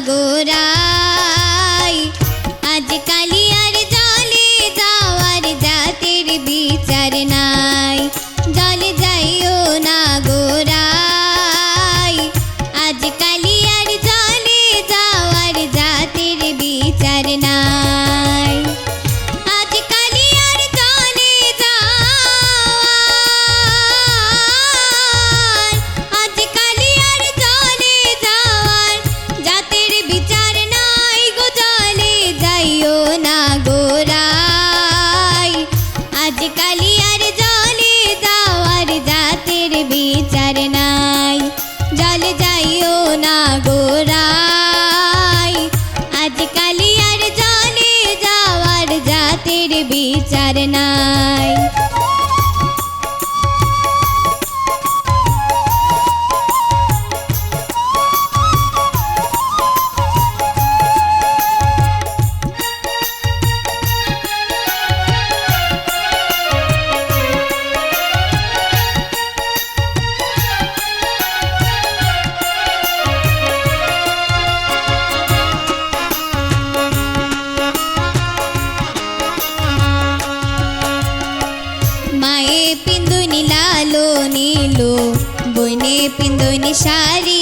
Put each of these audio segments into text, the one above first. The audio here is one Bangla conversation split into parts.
গোরা মায়ে পিন্দুনি লালো নীলো বইনে পিন্দুনি শাড়ি।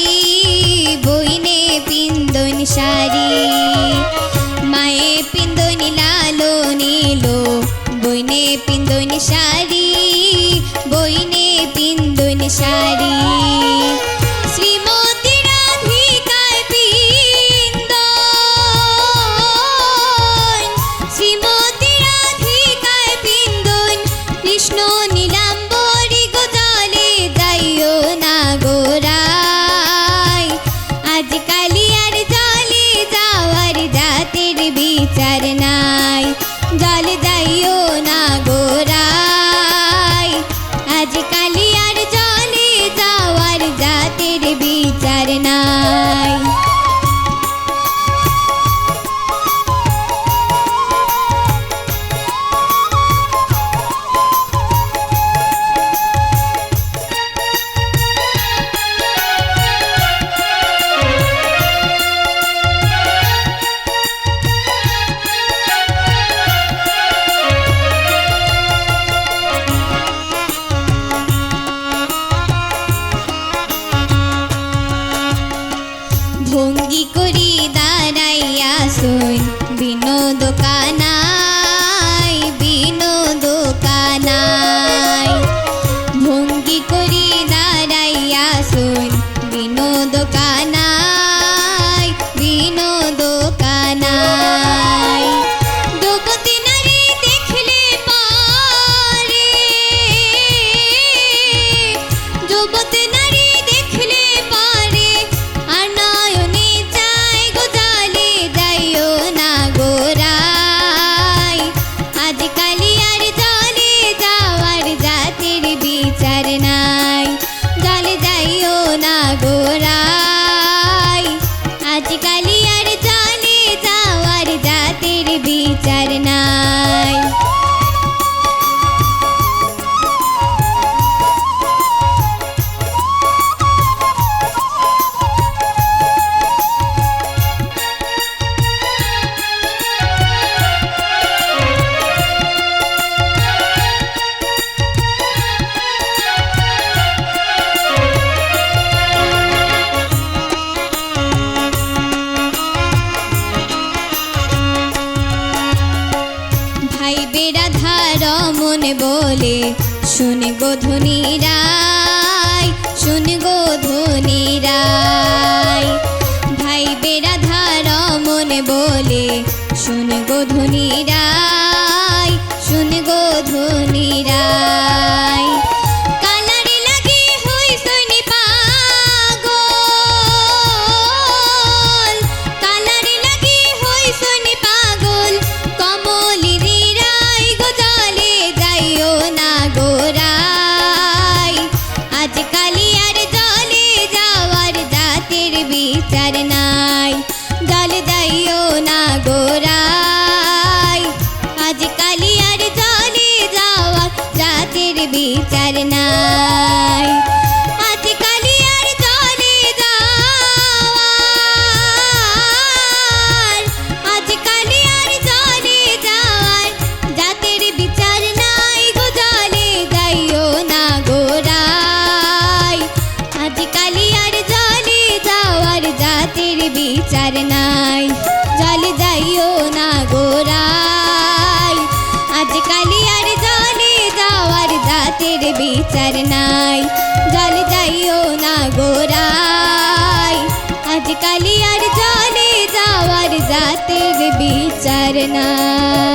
কানা মনে বলে শুনে গোধনীরা না বিচার নাই জল যাইও না গোরাই আজকালি আর জলে যাওয়ার জাতের বিচার নাই।